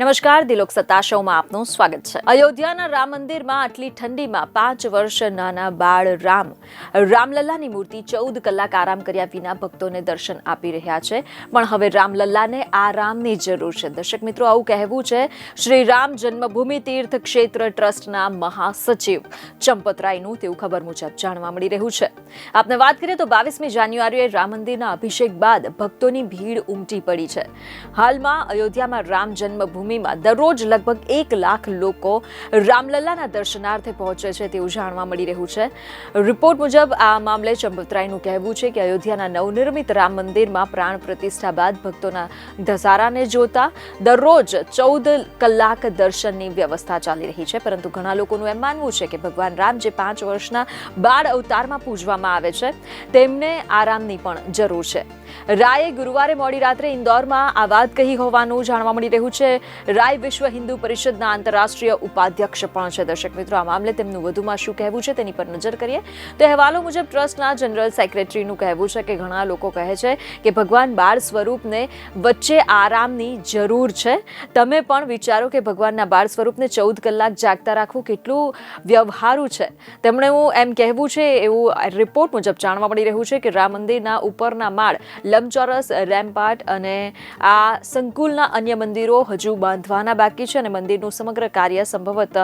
નમસ્કાર, દિલોક સતાશોમાં આપનું સ્વાગત છે. અયોધ્યાના રામ મંદિરમાં આટલી ઠંડીમાં પાંચ વર્ષ નાના બાળ રામ. રામલલ્લાની મૂર્તિ ચૌદ કલાક આરામ કર્યા વિના ભક્તોને દર્શન આપી રહ્યા છે. પણ હવે રામલલ્લાને આરામની જરૂર છે. દર્શક મિત્રો, આવું કહેવું છે, શ્રી રામ જન્મભૂમિ તીર્થ ક્ષેત્ર ટ્રસ્ટના મહાસચિવ. ચંપતરાયનું તેવું ખબર મુજબ જાણવા મળી રહ્યું છે. આપને વાત કરીએ તો બાવીસમી જાન્યુઆરીએ રામ મંદિરના અભિષેક બાદ ભક્તોની ભીડ ઉમટી પડી છે. હાલમાં અયોધ્યામાં રામ જન્મભૂમિમાં દરરોજ લગભગ એક લાખ લોકો રામલલ્લાના દર્શનાર્થે પહોંચે છે તેવું જાણવા મળી રહ્યું છે. રિપોર્ટ મુજબ આ મામલે ચંપતરાયનું કહેવું છે કે અયોધ્યાના નવનિર્મિત રામ મંદિરમાં પ્રાણ પ્રતિષ્ઠા બાદ ભક્તોના ધસારાને જોતા દરરોજ ચૌદ કલાક દર્શનની વ્યવસ્થા ચાલી રહી છે. પરંતુ ઘણા લોકોનું એમ માનવું છે કે ભગવાન રામ જે પાંચ વર્ષના બાળ અવતારમાં પૂજવામાં આવે છે, તેમને આરામની પણ જરૂર છે. રાયે ગુરુવારે મોડી રાત્રે ઇન્દોરમાં આ વાત કહી હોવાનું જાણવા મળી રહ્યું છે. રાય વિશ્વ હિન્દુ પરિષદના આંતરરાષ્ટ્રીય ઉપાધ્યક્ષ પણ છે. દર્શક મિત્રો, આ મામલે તેમનું વધુમાં શું કહેવું છે તેની પર નજર કરીએ. તો અહેવાલો મુજબ ટ્રસ્ટના જનરલ સેક્રેટરીનું કહેવું છે કે ઘણા લોકો કહે છે કે ભગવાન બાળ સ્વરૂપને વચ્ચે આરામની જરૂર છે. તમે પણ વિચારો કે ભગવાનના બાળ સ્વરૂપને ચૌદ કલાક જાગતા રાખવું કેટલું વ્યવહારુ છે. તેમણે હું એમ કહેવું છે, એવું રિપોર્ટ મુજબ જાણવા મળી રહ્યું છે કે રામ મંદિરના ઉપરના માળ લંબચોરસ, રેમ્પાર્ટ અને આ સંકુલના અન્ય મંદિરો હજુ બાંધવાના બાકી છે અને મંદિરનું સમગ્ર કાર્ય સંભવતઃ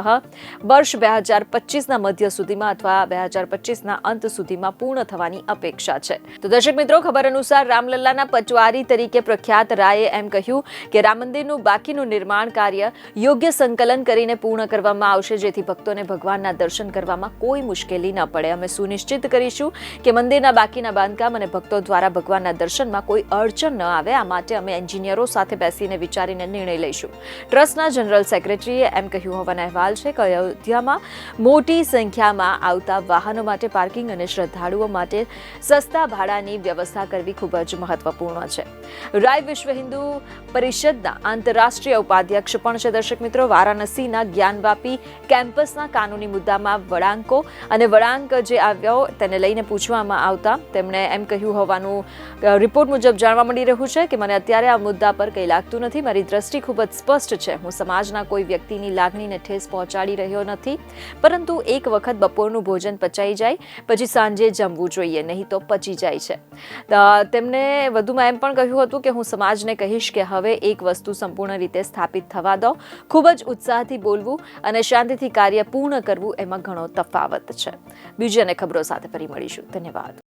વર્ષ બે હજાર પચીસના મધ્ય સુધીમાં અથવા બે હજાર પચીસના અંત સુધીમાં પૂર્ણ થવાની અપેક્ષા છે. તો દર્શક મિત્રો, ખબર અનુસાર રામલલ્લાના પચવારી તરીકે પ્રખ્યાત રાયે એમ કહ્યું કે રામ મંદિરનું બાકીનું નિર્માણ કાર્ય યોગ્ય સંકલન કરીને પૂર્ણ કરવામાં આવશે, જેથી ભક્તોને ભગવાનના દર્શન કરવામાં કોઈ મુશ્કેલી ન પડે. અમે સુનિશ્ચિત કરીશું કે મંદિરના બાકીના બાંધકામ અને ભક્તો દ્વારા ભગવાનના દર્શનમાં કોઈ અડચણ ન આવે. આ માટે અમે એન્જિનિયરો સાથે બેસીને વિચારીને નિર્ણય લઈશું. ટ્રસ્ટના જનરલ સેક્રેટરીએ એમ કહ્યું હોવાના અહેવાલ છે કે અયોધ્યામાં મોટી સંખ્યામાં આવતા વાહનો માટે પાર્કિંગ અને શ્રદ્ધાળુઓ માટે સસ્તા ભાડાની વ્યવસ્થા કરવી ખૂબ જ મહત્વપૂર્ણ છે. રાય વિશ્વ હિન્દુ પરિષદના આંતરરાષ્ટ્રીય ઉપાધ્યક્ષ પણ છે. દર્શક મિત્રો, વારાણસીના જ્ઞાનવાપી કેમ્પસના કાનૂની મુદ્દામાં વળાંકો અને વળાંક જે આવ્યો તેને લઈને પૂછવામાં આવતા તેમણે એમ કહ્યું હોવાનું રિપોર્ટ મુજબ જાણવા મળી રહ્યું છે કે મને અત્યારે આ મુદ્દા પર કંઈ લાગતું નથી. મારી દ્રષ્ટિ ખૂબ જ સ્પષ્ટ છે. હું સમાજના કોઈ વ્યક્તિની લાગણીને ઠેસ પહોંચાડી રહ્યો નથી, પરંતુ એક વખત બપોરનું ભોજન પચાઈ જાય, પછી સાંજે જમવું જોઈએ, નહીં તો પચી જાય છે. તેમને વધુમાં એમ પણ કહ્યું હતું કે, હું સમાજને કહીશ કે હવે એક વસ્તુ સંપૂર્ણ રીતે સ્થાપિત થવા દો, ખૂબ જ ઉત્સાહથી બોલવું અને શાંતિથી કાર્ય પૂર્ણ કરવું એમાં ઘણો તફાવત છે. બીજી અને ખબરો સાથે ફરી મળીશું. ધન્યવાદ.